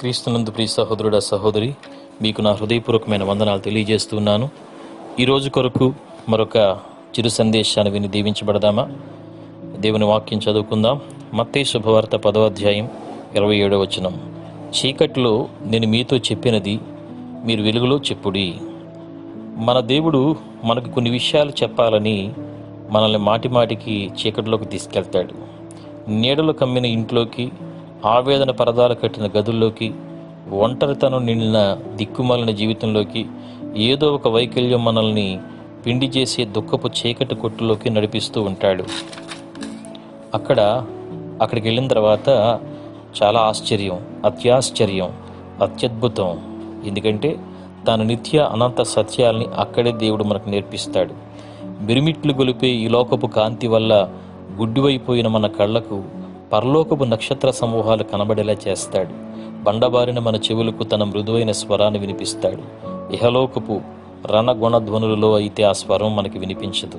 క్రీస్తునందు ప్రియ సహోదరుడ సహోదరి మీకు నా హృదయపూర్వకమైన వందనాలు తెలియజేస్తున్నాను. ఈరోజు కొరకు మరొక చిరు సందేశాన్ని విని దీవించబడదామా? దేవుని వాక్యం చదువుకుందాం. మత్తే శుభవార్త పదవ అధ్యాయం ఇరవై ఏడవ వచనం. చీకట్లో నేను మీతో చెప్పినది మీరు వెలుగులో చెప్పుడి. మన దేవుడు మనకు కొన్ని విషయాలు చెప్పాలని మనల్ని మాటి మాటికి చీకటిలోకి తీసుకెళ్తాడు. నీడలు కమ్మిన ఇంట్లోకి ఆవేదన పరదాలు కట్టిన గదుల్లోకి ఒంటరితనం నిండిన దిక్కుమాలిన జీవితంలోకి ఏదో ఒక వైకల్యం మనల్ని పిండి చేసే దుఃఖపు చీకటి కొట్టులోకి నడిపిస్తూ ఉంటాడు. అక్కడ అక్కడికి వెళ్ళిన తర్వాత చాలా ఆశ్చర్యం అత్యాశ్చర్యం అత్యద్భుతం. ఎందుకంటే తన నిత్య అనంత సత్యాల్ని అక్కడే దేవుడు మనకు నేర్పిస్తాడు. బిరిమిట్లు గొలిపే ఈ లోకపు కాంతి వల్ల గుడ్డివైపోయిన మన కళ్ళకు పరలోకపు నక్షత్ర సమూహాలు కనబడేలా చేస్తాడు. బండబారిన మన చెవులకు తన మృదువైన స్వరాన్ని వినిపిస్తాడు. ఇహలోకపు రణగుణధ్వనులలో అయితే ఆ స్వరం మనకి వినిపించదు.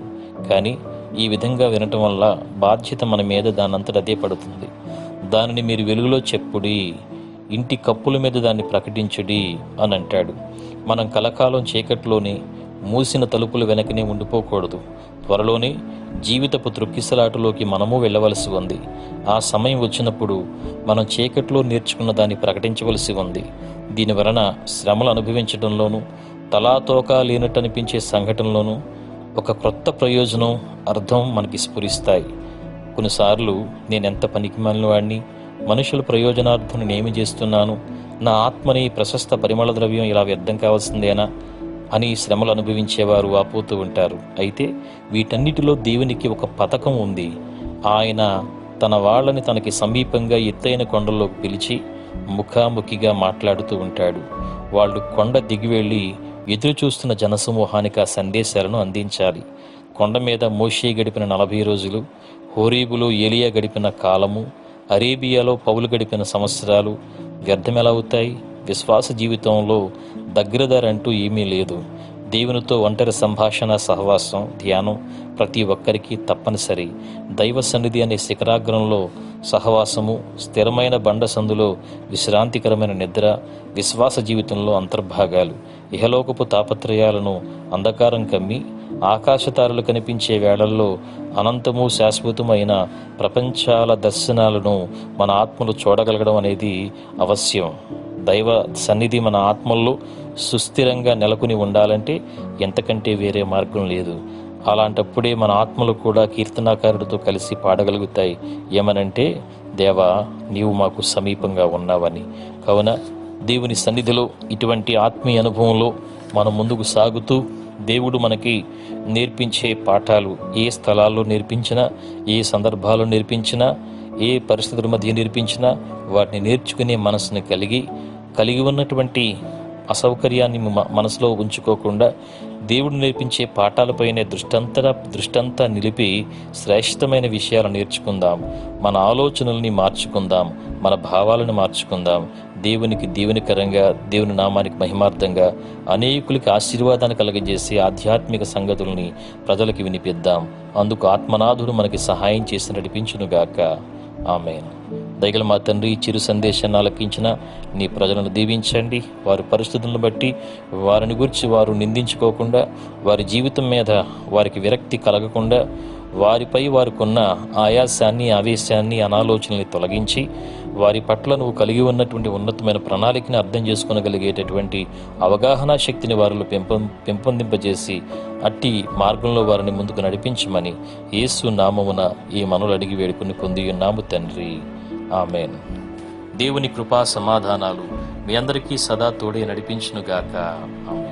కానీ ఈ విధంగా వినటం వల్ల బాధ్యత మన మీద దానంతట అదే పడుతుంది. దానిని మీరు వెలుగులో చెప్పుడి ఇంటి కప్పుల మీద దాన్ని ప్రకటించుడి అని అంటాడు. మనం కలకాలం చీకట్లోని మూసిన తలుపులు వెనకనే ఉండిపోకూడదు. త్వరలోనే జీవితపు త్రొక్కిసలాటలోకి మనము వెళ్ళవలసి ఉంది. ఆ సమయం వచ్చినప్పుడు మనం చీకట్లో నేర్చుకున్న దాన్ని ప్రకటించవలసి ఉంది. దీని వలన శ్రమలు అనుభవించడంలోనూ తలాతోక లేనట్టు అనిపించే సంఘటనలోనూ ఒక క్రొత్త ప్రయోజనం అర్థం మనకి స్ఫురిస్తాయి. కొన్నిసార్లు నేను ఎంత పనికి వాడిని మనుషుల ప్రయోజనార్థం నేనేమి చేస్తున్నాను నా ఆత్మని ప్రశస్త పరిమళ ద్రవ్యం ఇలా వ్యర్థం కావాల్సిందేనా? అని శ్రమలు అనుభవించేవారు ఆపోతూ ఉంటారు. అయితే వీటన్నిటిలో దేవునికి ఒక పథకం ఉంది. ఆయన తన వాళ్ళని తనకి సమీపంగా ఎత్తైన కొండల్లోకి పిలిచి ముఖాముఖిగా మాట్లాడుతూ ఉంటాడు. వాళ్ళు కొండ దిగి వెళ్ళి ఎదురు చూస్తున్న జనసమూహానికి ఆ సందేశాలను అందించాలి. కొండ మీద మోషే గడిపిన నలభై రోజులు హోరీబులో ఏలియా గడిపిన కాలము అరేబియాలో పౌలు గడిపిన సంవత్సరాలు వ్యర్థమెలా అవుతాయి? విశ్వాస జీవితంలో దగ్గరదారంటూ ఏమీ లేదు. దేవునితో ఒంటరి సంభాషణ సహవాసం ధ్యానం ప్రతి ఒక్కరికి తప్పనిసరి. దైవ సన్నిధి అనే శిఖరాగ్రంలో సహవాసము స్థిరమైన బండ సందులో విశ్రాంతికరమైన నిద్ర విశ్వాస జీవితంలో అంతర్భాగాలు. ఇహలోకపు తాపత్రయాలను అంధకారం కమ్మి ఆకాశతారులు కనిపించే వేళల్లో అనంతము శాశ్వతమైన ప్రపంచాల దర్శనాలను మన ఆత్మలు చూడగలగడం అనేది అవశ్యం. దైవ సన్నిధి మన ఆత్మల్లో సుస్థిరంగా నెలకొని ఉండాలంటే ఎంతకంటే వేరే మార్గం లేదు. అలాంటప్పుడే మన ఆత్మలు కూడా కీర్తనాకారుడితో కలిసి పాడగలుగుతాయి. ఏమనంటే దేవా నీవు మాకు సమీపంగా ఉన్నావని. కావున దేవుని సన్నిధిలో ఇటువంటి ఆత్మీయ అనుభవంలో మనం ముందుకు సాగుతూ దేవుడు మనకి నేర్పించే పాఠాలు ఏ స్థలాల్లో నేర్పించినా ఏ సందర్భాల్లో నేర్పించినా ఏ పరిస్థితుల మధ్య నేర్పించినా వాటిని నేర్చుకునే మనసుని కలిగి కలిగి ఉన్నటువంటి అసౌకర్యాన్ని మనసులో ఉంచుకోకుండా దేవుడు నేర్పించే పాఠాలపైనే దృష్టంతర దృష్టంతా నిలిపి శ్రేష్టమైన విషయాలు నేర్చుకుందాం. మన ఆలోచనల్ని మార్చుకుందాం. మన భావాలను మార్చుకుందాం. దేవునికి దీవెనికరంగా దేవుని నామానికి మహిమార్థంగా అనేకులకి ఆశీర్వాదాన్ని కలగజేసే ఆధ్యాత్మిక సంగతుల్ని ప్రజలకు వినిపిద్దాం. అందుకు ఆత్మనాథుడు మనకి సహాయం చేసి నడిపించునుగాక ఆమెను. దయగల మా తండ్రి చిరు సందేశాన్ని ఆలకించిన నీ ప్రజలను దీవించండి. వారి పరిస్థితులను బట్టి వారిని గురించి వారు నిందించుకోకుండా వారి జీవితం మీద వారికి విరక్తి కలగకుండా వారిపై వారికున్న ఆయాసాన్ని ఆవేశాన్ని అనాలోచనల్ని తొలగించి వారి పట్ల నువ్వు కలిగి ఉన్నటువంటి ఉన్నతమైన ప్రణాళికని అర్థం చేసుకోగలిగేటటువంటి అవగాహన శక్తిని వారిలో పెంపొం పెంపొందింపజేసి అట్టి మార్గంలో వారిని ముందుకు నడిపించమని యేసు నామమున ఈ మనలు అడిగి వేడుకుని పొంది ఉన్నాము తండ్రి. ఆమెన్. దేవుని కృపా సమాధానాలు మీ అందరికీ సదా తోడే నడిపించునుగాక. ఆమె